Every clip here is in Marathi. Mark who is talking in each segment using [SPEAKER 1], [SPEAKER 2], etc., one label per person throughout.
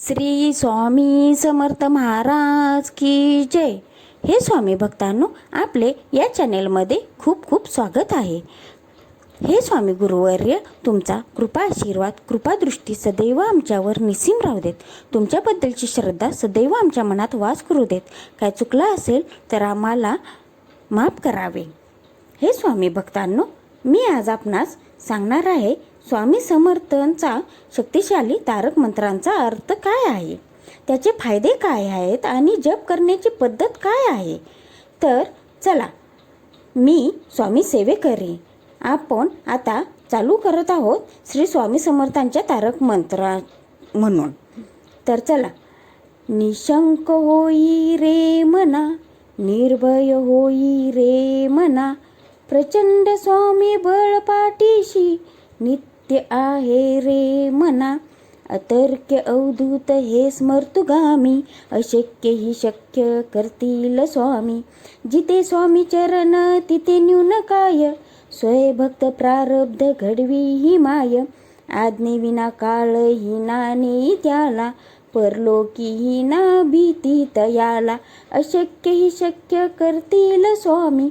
[SPEAKER 1] श्री स्वामी समर्थ महाराज की जय. हे स्वामी भक्तांनो आपले या चॅनेलमध्ये खूप खूप स्वागत आहे. हे स्वामी गुरुवर्य तुमचा कृपा आशीर्वाद कृपादृष्टी सदैव आमच्यावर निसीम राहू देत. तुमच्याबद्दलची श्रद्धा सदैव आमच्या मनात वास करू देत. काय चुकलं असेल तर आम्हाला माफ करावे. हे स्वामी भक्तांनो मी आज आपणास सांगणार आहे स्वामी समर्थांचा शक्तिशाली तारक मंत्रांचा अर्थ काय आहे? त्याचे फायदे काय आहेत आणि जप करण्याची पद्धत काय आहे? तर चला मी स्वामी सेवेकरी. आपण आता चालू करत आहोत श्री स्वामी समर्थांच्या तारक मंत्रा म्हणून. तर चला निशंक होई रे मना निर्भय होई रे मना प्रचंड स्वामी बळ पाठीशी नित्य आहे रे मना. अतर्क्य अवधूत हे स्मर्तुगामी. अशक्य ही शक्य करतील स्वामी. जिथे स्वामी चरण तिथे न्यून काय. स्वयंभक्त प्रारब्ध घडवी ही माय. आज्ञेविना काळ ही नाने त्याला. परलोकी ही ना भीती तयाला. अशक्य ही शक्य करतील स्वामी.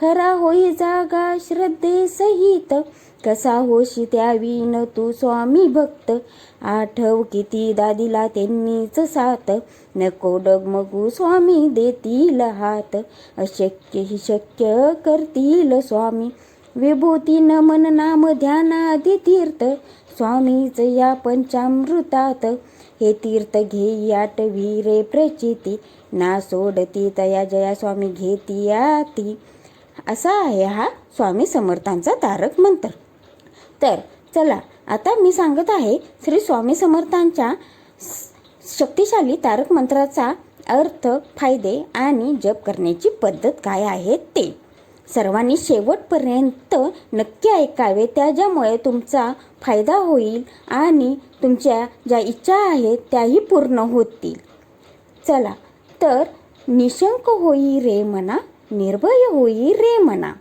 [SPEAKER 1] खरा होई जागा श्रद्धे सहित. कसा होशी त्यावी न तू स्वामी भक्त. आठव किती दादिला त्यांनीच साथ. नको डगमगू स्वामी देतील हात. अशक्य ही शक्य करतील स्वामी. विभूती नमन नाम ध्यानादि तीर्थ. स्वामीच या पंचामृतात. हे तीर्थ घेई आठवी रे प्रचिती. ना सोडती तया जया स्वामी घेती आती. असा आहे हा स्वामी समर्थांचा तारक मंत्र. तर चला आता मी सांगत आहे श्री स्वामी समर्थांच्या शक्तिशाली तारक मंत्राचा अर्थ फायदे आणि जप करण्याची पद्धत काय आहे ते. सर्वांनी शेवटपर्यंत नक्की ऐकावे त्याच्यामुळे तुमचा फायदा होईल आणि तुमच्या ज्या इच्छा आहेत त्याही पूर्ण होतील. चला तर निशंक होई रे मना निर्भय होई रे मना.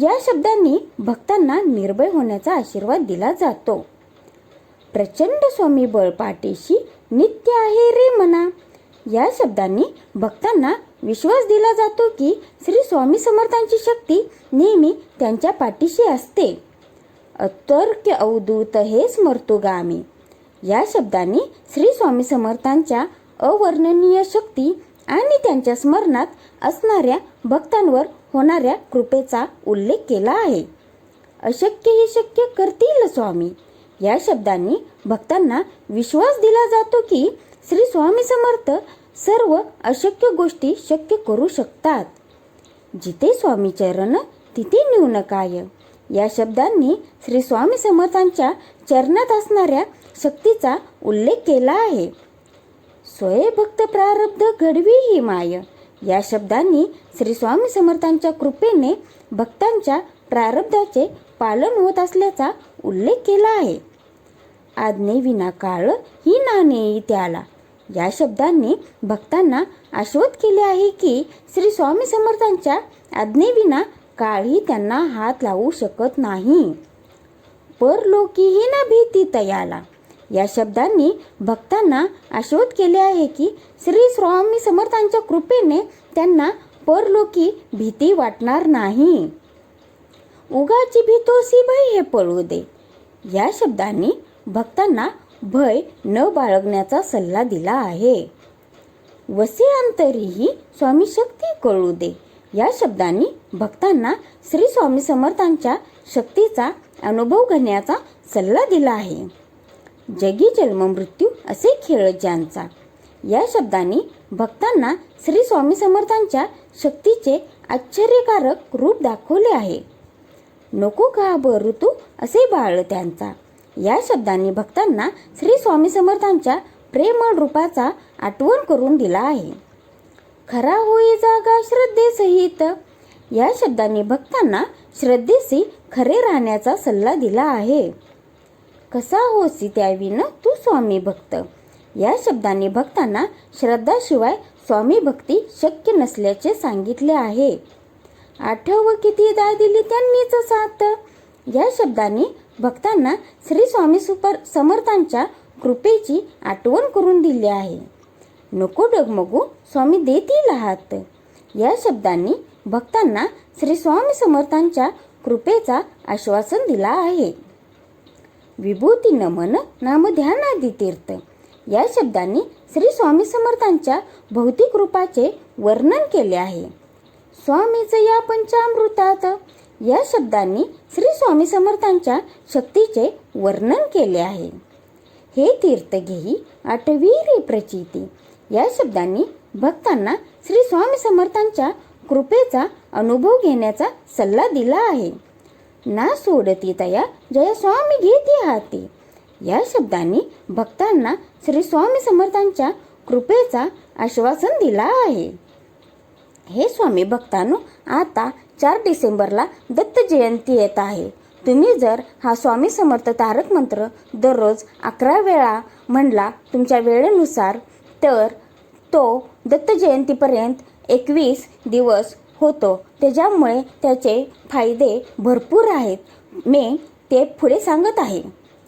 [SPEAKER 1] या शब्दांनी भक्तांना निर्भय होण्याचा आशीर्वाद दिला जातो. प्रचंड स्वामी बळ पाठीशी नित्य आहे रे मना. या शब्दांनी भक्तांना विश्वास दिला जातो की श्री स्वामी समर्थांची शक्ती नेहमी त्यांच्या पाठीशी असते. अतर्क्य अवधूत हे स्मर्तुगामी या शब्दांनी श्री स्वामी समर्थांच्या अवर्णनीय शक्ती आणि त्यांच्या स्मरणात असणाऱ्या भक्तांवर होणाऱ्या कृपेचा उल्लेख केला आहे. अशक्य हे शक्य करतील स्वामी. या शब्दांनी भक्तांना विश्वास दिला जातो की श्री स्वामी समर्थ सर्व अशक्य गोष्टी शक्य करू शकतात. जिथे स्वामी चरण तिथे न्यून काय. या शब्दांनी श्री स्वामी समर्थांच्या चरणात असणाऱ्या शक्तीचा उल्लेख केला आहे. स्वयंभक्त प्रारब्ध घडवी ही माय. या शब्दांनी श्री स्वामी समर्थांच्या कृपेने भक्तांच्या प्रारब्धाचे पालन होत असल्याचा उल्लेख केला आहे. आज्ञेविना काळ ही नाणे त्याला. या शब्दांनी भक्तांना आश्वत केले आहे की श्री स्वामी समर्थांच्या आज्ञेविना काळही त्यांना हात लावू शकत नाही. परलोकीही ना भीती तयाला. या शब्दांनी भक्तांना आश्वत केले आहे की श्री स्वामी समर्थांच्या कृपेने त्यांना परलोकी भीती वाटणार नाही. उगाची भीतोसी भय हे पळू दे. या शब्दांनी भक्तांना भय न बाळगण्याचा सल्ला दिला आहे. वसे अंतरीही स्वामी शक्ती कळू दे. या शब्दांनी भक्तांना श्री स्वामी समर्थांच्या शक्तीचा अनुभव घेण्याचा सल्ला दिला आहे. जगी जन्म मृत्यू असे खेळ ज्यांचा. या शब्दाने भक्तांना श्री स्वामी समर्थांच्या शक्तीचे आश्चर्यकारक रूप दाखवले आहे. नको का ऋतू? असे बाळ त्यांचा. या शब्दांनी भक्तांना श्री स्वामी समर्थांच्या प्रेमळ रूपाचा आठवण करून दिला आहे. खरा होई जागा श्रद्धेसहित या शब्दांनी भक्तांना श्रद्धेशी खरे राहण्याचा सल्ला दिला आहे. कसा होसी त्याविन तू स्वामी भक्त. या शब्दांनी भक्तांना श्रद्धाशिवाय स्वामी भक्ती शक्य नसल्याचे सांगितले आहे. आठव किती दा दिली त्यांनीच साथ. या शब्दांनी भक्तांना श्री स्वामी सुपर समर्थांच्या कृपेची आठवण करून दिली आहे. नको डगमगू स्वामी देतील हात या शब्दांनी भक्तांना श्री स्वामी समर्थांच्या कृपेचा आश्वासन दिला आहे. विभूती नमन नामध्यानादी तीर्थ. या शब्दांनी श्री स्वामी समर्थांच्या भौतिक रूपाचे वर्णन केले आहे. स्वामीच या पंचामृतात. या शब्दांनी श्री स्वामी समर्थांच्या शक्तीचे वर्णन केले आहे. हे तीर्थ घेई आठवीरी प्रचिती. या शब्दांनी भक्तांना श्री स्वामी समर्थांच्या कृपेचा अनुभव घेण्याचा सल्ला दिला आहे. ना सोडती तया. जय स्वामी घेती हाती. या शब्दांनी भक्तांना श्री स्वामी समर्थांच्या कृपेचा आश्वासन दिला आहे. हे स्वामी भक्तांनो आता चार डिसेंबरला दत्त जयंती येत आहे. तुम्ही जर हा स्वामी समर्थ तारक मंत्र दररोज अकरा वेळा म्हणला तुमच्या वेळेनुसार तर तो दत्त जयंतीपर्यंत एकवीस दिवस होतो. त्याच्यामुळे त्याचे फायदे भरपूर आहेत. मी ते पुढे सांगत आहे.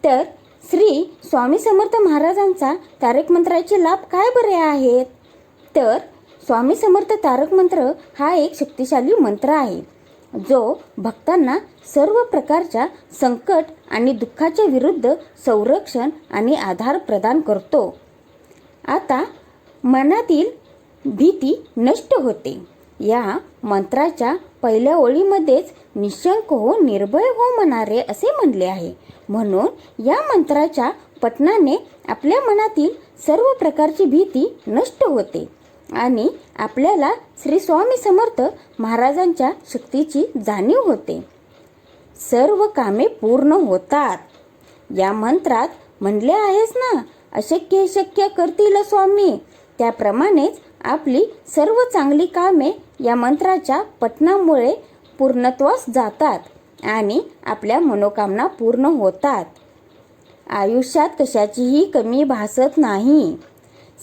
[SPEAKER 1] तर श्री स्वामी समर्थ महाराजांचा तारक मंत्राचे लाभ काय बरे आहेत? तर स्वामी समर्थ तारक मंत्र हा एक शक्तिशाली मंत्र आहे. जो भक्तांना सर्व प्रकारच्या संकट आणि दुःखाच्या विरुद्ध संरक्षण आणि आधार प्रदान करतो. आता मनातील भीती नष्ट होते. या मंत्राच्या पहिल्या ओळीमध्येच निशंक हो निर्भय हो म्हणारे असे म्हणले आहे. म्हणून या मंत्राच्या पठणाने आपल्या मनातील सर्व प्रकारची भीती नष्ट होते आणि आपल्याला श्री स्वामी समर्थ महाराजांच्या शक्तीची जाणीव होते. सर्व कामे पूर्ण होतात. या मंत्रात म्हणले आहेस ना अशक्य शक्य करतील स्वामी. त्याप्रमाणेच आपली सर्व चांगली कामे या मंत्राच्या पठणामुळे पूर्णत्वास जातात आणि आपल्या मनोकामना पूर्ण होतात. आयुष्यात कशाचीही कमी भासत नाही.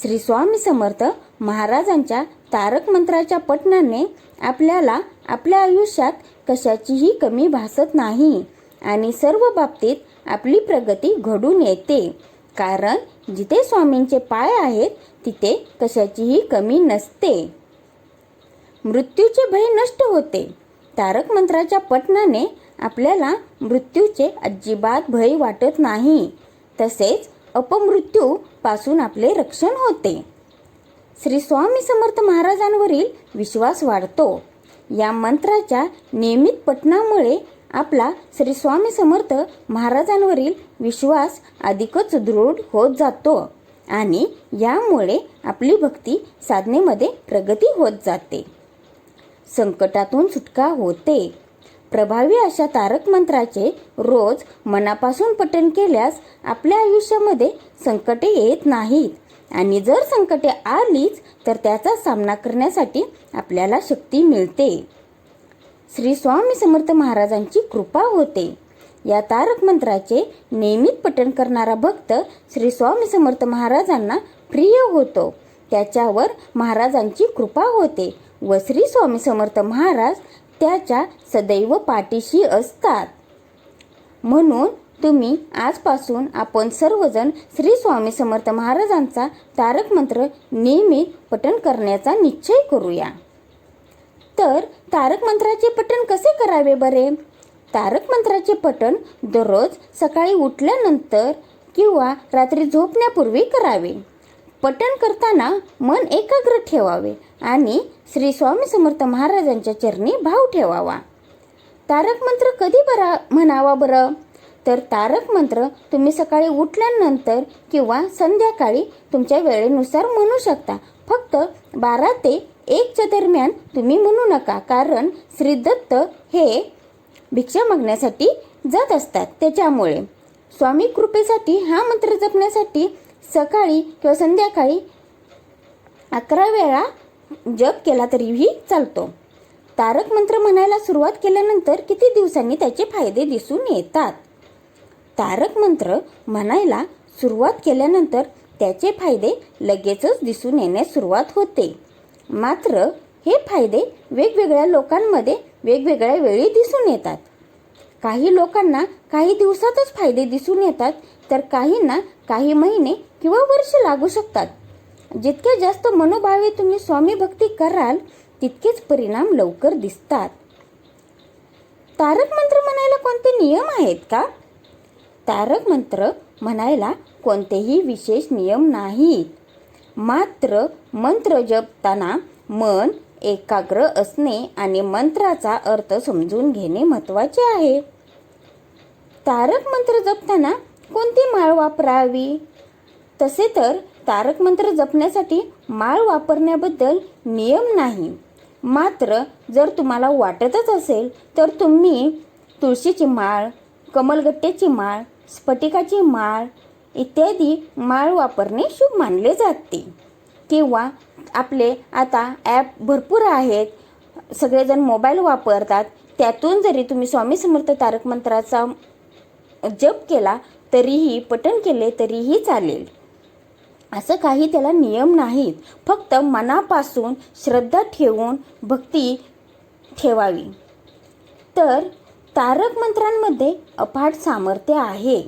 [SPEAKER 1] श्री स्वामी समर्थ महाराजांच्या तारक मंत्राच्या पठणाने आपल्याला आपल्या आयुष्यात कशाचीही कमी भासत नाही आणि सर्व बाबतीत आपली प्रगती घडून येते. कारण जिथे स्वामींचे पाय आहेत तिथे कशाचीही कमी नसते. मृत्यूचे भय नष्ट होते. तारक मंत्राच्या पठणाने आपल्याला मृत्यूचे अजिबात भय वाटत नाही. तसेच अपमृत्यू पासून आपले रक्षण होते. श्री स्वामी समर्थ महाराजांवरील विश्वास वाढतो. या मंत्राच्या नियमित पठणामुळे आपला श्री स्वामी समर्थ महाराजांवरील विश्वास अधिकच दृढ होत जातो आणि यामुळे आपली भक्ती साधनेमध्ये प्रगती होत जाते. संकटातून सुटका होते. प्रभावी अशा तारक मंत्राचे रोज मनापासून पठण केल्यास आपल्या आयुष्यामध्ये संकटे येत नाहीत आणि जर संकटे आलीच तर त्याचा सामना करण्यासाठी आपल्याला शक्ती मिळते. श्री स्वामी समर्थ महाराजांची कृपा होते. या तारक मंत्राचे नियमित पठण करणारा भक्त श्री स्वामी समर्थ महाराजांना प्रिय होतो. त्याच्यावर महाराजांची कृपा होते व श्री स्वामी समर्थ महाराज त्याच्या सदैव पाठीशी असतात. म्हणून तुम्ही आजपासून आपण सर्वजण श्री स्वामी समर्थ महाराजांचा तारक मंत्र नियमित पठण करण्याचा निश्चय करूया. तर तारक मंत्राचे पठण कसे करावे बरे? तारक मंत्राचे पठण दररोज सकाळी उठल्यानंतर किंवा रात्री झोपण्यापूर्वी करावे. पठण करताना मन एकाग्र ठेवावे आणि श्री स्वामी समर्थ महाराजांच्या चरणी भाव ठेवावा. तारक मंत्र कधी बरा म्हणावा बरं? तर तारक मंत्र तुम्ही सकाळी उठल्यानंतर किंवा संध्याकाळी तुमच्या वेळेनुसार म्हणू शकता. फक्त बारा ते एकच्या दरम्यान तुम्ही म्हणू नका कारण श्री दत्त हे भिक्षा मागण्यासाठी जात असतात. त्याच्यामुळे स्वामी कृपेसाठी हा मंत्र जपण्यासाठी सकाळी किंवा संध्याकाळी अकरा वेळा जप केला तरीही चालतो. तारक मंत्र म्हणायला सुरुवात केल्यानंतर किती दिवसांनी त्याचे फायदे दिसून येतात? तारक मंत्र म्हणायला सुरुवात केल्यानंतर त्याचे फायदे लगेचच दिसून येण्यास सुरुवात होते. मात्र हे फायदे वेगवेगळ्या लोकांमध्ये वेगवेगळ्या वेळी दिसून येतात. काही लोकांना काही दिवसातच फायदे दिसून येतात तर काहींना काही महिने किंवा वर्ष लागू शकतात. जितके जास्त मनोभावे तुम्ही स्वामी भक्ती कराल तितकेच परिणाम लवकर दिसतात. तारक मंत्र म्हणायला कोणते नियम आहेत का? तारक मंत्र म्हणायला कोणतेही विशेष नियम नाहीत. मात्र मंत्र जपताना मन एकाग्र असणे आणि मंत्राचा अर्थ समजून घेणे महत्त्वाचे आहे. तारक मंत्र जपताना कोणती माळ वापरावी? तसे तर तारक मंत्र जपण्यासाठी माळ वापरण्याबद्दल नियम नाही. मात्र जर तुम्हाला वाटतच असेल तर तुम्ही तुळशीची माळ कमलगट्ट्याची माळ स्फटिकाची माळ इत्यादी माळ वापरणे शुभ मानले जाते. किंवा आपले आता ॲप भरपूर आहेत. सगळेजण मोबाईल वापरतात. त्यातून जरी तुम्ही स्वामी समर्थ तारक मंत्राचा जप केला तरीही पठण केले तरीही चालेल. असं काही त्याला नियम नाहीत. फक्त मनापासून श्रद्धा ठेवून भक्ती ठेवावी. तर तारक मंत्रांमध्ये अफाट सामर्थ्य आहे.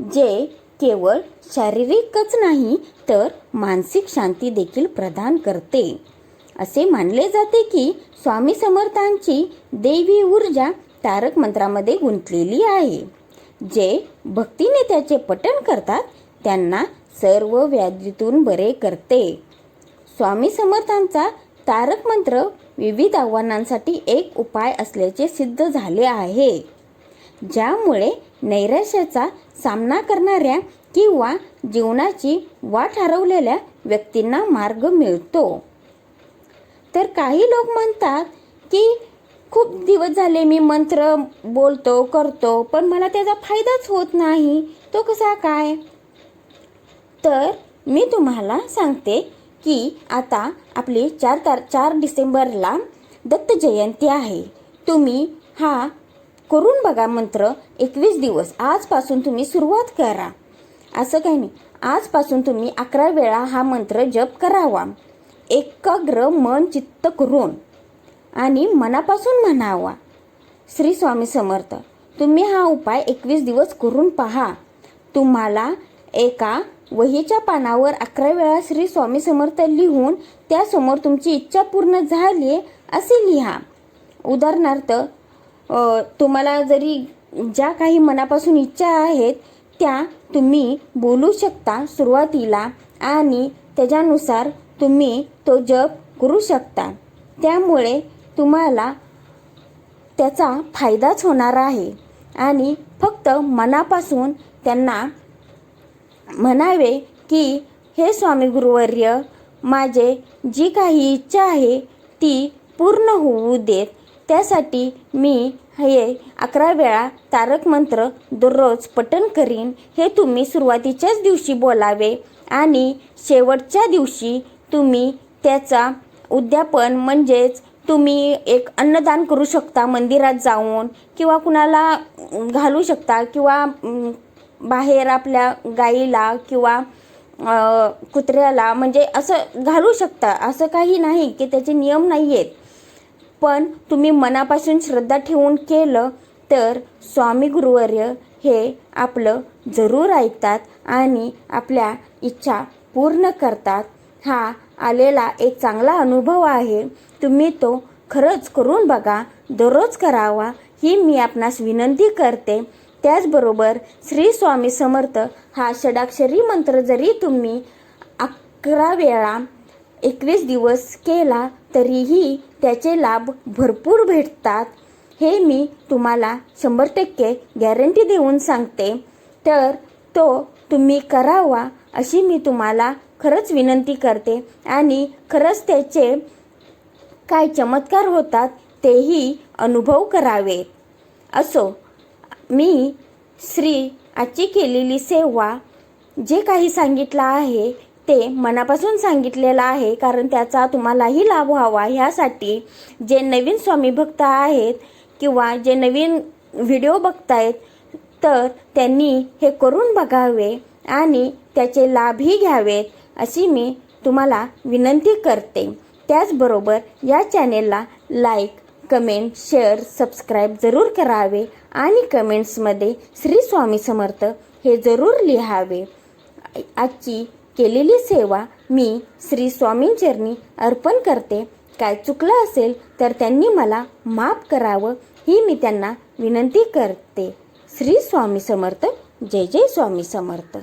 [SPEAKER 1] जे केवळ शारीरिकच नाही तर मानसिक शांती देखील प्रदान करते. असे मानले जाते की स्वामी समर्थांची देवी ऊर्जा तारक मंत्रामध्ये गुंतलेली आहे. जे भक्तीने त्याचे पठण करतात त्यांना सर्व व्याधीतून बरे करते. स्वामी समर्थांचा तारक मंत्र विविध आव्हानांसाठी एक उपाय असल्याचे सिद्ध झाले आहे. ज्यामुळे नैराश्याचा सामना करणाऱ्या किंवा जीवनाची वाट हरवलेल्या व्यक्तींना मार्ग मिळतो. तर काही लोक म्हणतात की खूप दिवस झाले मी मंत्र बोलतो करतो पण मला त्याचा फायदाच होत नाही. तो कसा काय? तर मी तुम्हाला सांगते की आता आपली चार तार चार डिसेंबरला दत्त जयंती आहे. तुम्ही हा करून बघा मंत्र एकवीस दिवस. आजपासून तुम्ही सुरुवात करा. असं काही नाही. आजपासून तुम्ही अकरा वेळा हा मंत्र जप करावा. एकाग्र मन चित्त करून आणि मनापासून म्हणावा. श्री स्वामी समर्थ तुम्ही हा उपाय एकवीस दिवस करून पहा. तुम्हाला एका वहीच्या पानावर अकरा वेळा श्री स्वामी समर्थ लिहून त्यासमोर तुमची इच्छा पूर्ण झाली असे लिहा. उदाहरणार्थ तुम्हाला जरी ज्या काही मनापासून इच्छा आहेत त्या तुम्ही बोलू शकता सुरुवातीला आणि त्याच्यानुसार तुम्ही तो जप करू शकता. त्यामुळे तुम्हाला त्याचा फायदाच होणार आहे. आणि फक्त मनापासून त्यांना म्हणावे की हे स्वामी गुरुवर्य माझे जी काही इच्छा आहे ती पूर्ण होऊ देत त्यासाठी मी हे अकरा वेळा तारक मंत्र दररोज पठण करीन हे तुम्ही सुरुवातीच्याच दिवशी बोलावे आणि शेवटच्या दिवशी तुम्ही त्याचा उद्यापन म्हणजेच तुम्ही एक अन्नदान करू शकता मंदिरात जाऊन किंवा कुणाला घालू शकता किंवा बाहेर आपल्या गाईला किंवा कुत्र्याला म्हणजे असं घालू शकता. असं काही नाही की त्याचे नियम नाही आहेत पण तुम्ही मनापासून श्रद्धा ठेवून केलं तर स्वामी गुरुवर्य हे आपलं जरूर ऐकतात आणि आपल्या इच्छा पूर्ण करतात. हा आलेला एक चांगला अनुभव आहे. तुम्ही तो खरंच करून बघा. दररोज करावा ही मी आपणास विनंती करते. त्याचबरोबर श्री स्वामी समर्थ हा षडाक्षरी मंत्र जरी तुम्ही अकरा वेळा एकवीस दिवस केला तरीही त्याचे लाभ भरपूर भेटतात. हे मी तुम्हाला शंभर टक्के गॅरंटी देऊन सांगते. तर तो तुम्ही करावा अशी मी तुम्हाला खरंच विनंती करते. आणि खरंच त्याचे काय चमत्कार होतात तेही अनुभव करावे. असो मी श्री आजची केलेली सेवा जे काही सांगितलं आहे ते मनापासून सांगितलेलं आहे कारण त्याचा तुम्हालाही लाभ व्हावा. ह्यासाठी जे नवीन स्वामी भक्त आहेत किंवा जे नवीन व्हिडिओ बघतायत तर त्यांनी हे करून बघावे आणि त्याचे लाभही घ्यावेत अशी मी तुम्हाला विनंती करते. त्याचबरोबर या चॅनेलला लाईक कमेंट शेअर सबस्क्राईब जरूर करावे आणि कमेंट्समध्ये श्री स्वामी समर्थ हे जरूर लिहावे. आजची केलेली सेवा मी श्री स्वामींचरणी अर्पण करते. काय चुकलं असेल तर त्यांनी मला माफ करावं ही मी त्यांना विनंती करते. श्री स्वामी समर्थ जय जय स्वामी समर्थ.